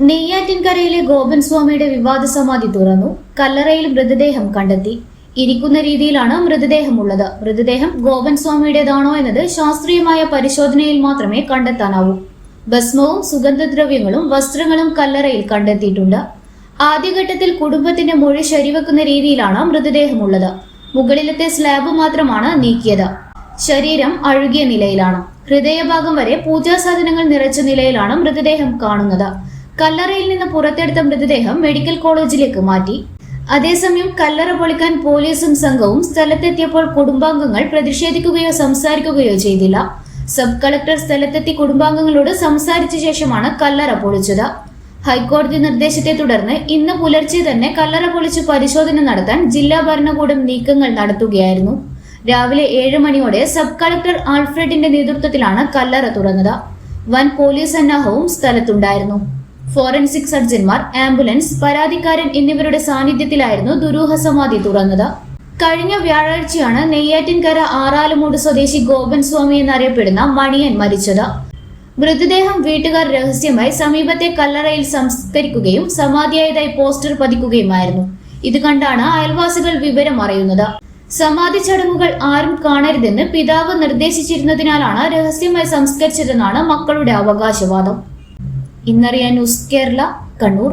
നെയ്യാറ്റിൻകരയിലെ ഗോപൻ സ്വാമിയുടെ വിവാദ സമാധി തുറന്നു. കല്ലറയിൽ മൃതദേഹം കണ്ടെത്തി. ഇരിക്കുന്ന രീതിയിലാണ് മൃതദേഹം ഉള്ളത് മൃതദേഹം ഗോപൻ സ്വാമിയുടേതാണോ എന്നത് ശാസ്ത്രീയമായ പരിശോധനയിൽ മാത്രമേ കണ്ടെത്താനാവൂ. ഭസ്മവും സുഗന്ധദ്രവ്യങ്ങളും വസ്ത്രങ്ങളും കല്ലറയിൽ കണ്ടെത്തിയിട്ടുണ്ട്. ആദ്യഘട്ടത്തിൽ കുടുംബത്തിന്റെ മൊഴി ശരിവെക്കുന്ന രീതിയിലാണ് മൃതദേഹമുള്ളത്. മുകളിലത്തെ സ്ലാബ് മാത്രമാണ് നീക്കിയത്. ശരീരം അഴുകിയ നിലയിലാണ്. ഹൃദയഭാഗം വരെ പൂജാ സാധനങ്ങൾ നിറച്ച നിലയിലാണ് മൃതദേഹം കാണുന്നത്. കല്ലറയിൽ നിന്ന് പുറത്തെടുത്ത മൃതദേഹം മെഡിക്കൽ കോളേജിലേക്ക് മാറ്റി. അതേസമയം കല്ലറ പൊളിക്കാൻ പോലീസും സംഘവും സ്ഥലത്തെത്തിയപ്പോൾ കുടുംബാംഗങ്ങൾ പ്രതിഷേധിക്കുകയോ സംസാരിക്കുകയോ ചെയ്തില്ല. സബ് കളക്ടർ സ്ഥലത്തെത്തി കുടുംബാംഗങ്ങളോട് സംസാരിച്ച ശേഷമാണ് കല്ലറ പൊളിച്ചത്. ഹൈക്കോടതി നിർദ്ദേശത്തെ തുടർന്ന് ഇന്ന് പുലർച്ചെ തന്നെ കല്ലറ പൊളിച്ച് പരിശോധന നടത്താൻ ജില്ലാ ഭരണകൂടം നീക്കങ്ങൾ നടത്തുകയായിരുന്നു. രാവിലെ ഏഴ് മണിയോടെ സബ് കളക്ടർ ആൽഫ്രഡിന്റെ നേതൃത്വത്തിലാണ് കല്ലറ തുറന്നത്. വൻ പോലീസ് സന്നാഹവും സ്ഥലത്തുണ്ടായിരുന്നു. ഫോറൻസിക് സർജൻമാർ ആംബുലൻസ് പരാതിക്കാരൻ എന്നിവരുടെ സാന്നിധ്യത്തിലായിരുന്നു ദുരൂഹ സമാധി തുറന്നത്. കഴിഞ്ഞ വ്യാഴാഴ്ചയാണ് നെയ്യാറ്റിൻകര ആറാലുമൂട് സ്വദേശി ഗോപൻ സ്വാമി എന്നറിയപ്പെടുന്ന മണിയൻ മരിച്ചത്. മൃതദേഹം വീട്ടുകാർ രഹസ്യമായി സമീപത്തെ കല്ലറയിൽ സംസ്കരിക്കുകയും സമാധിയായതായി പോസ്റ്റർ പതിക്കുകയുമായിരുന്നു. ഇത് കണ്ടാണ് അയൽവാസികൾ വിവരം അറിയുന്നത്. സമാധി ചടങ്ങുകൾ ആരും കാണരുതെന്ന് പിതാവ് നിർദ്ദേശിച്ചിരുന്നതിനാലാണ് രഹസ്യമായി സംസ്കരിച്ചതെന്നാണ് മക്കളുടെ അവകാശവാദം. ഇന്നറിയാൻ ന്യൂസ് കേരള കണ്ണൂർ.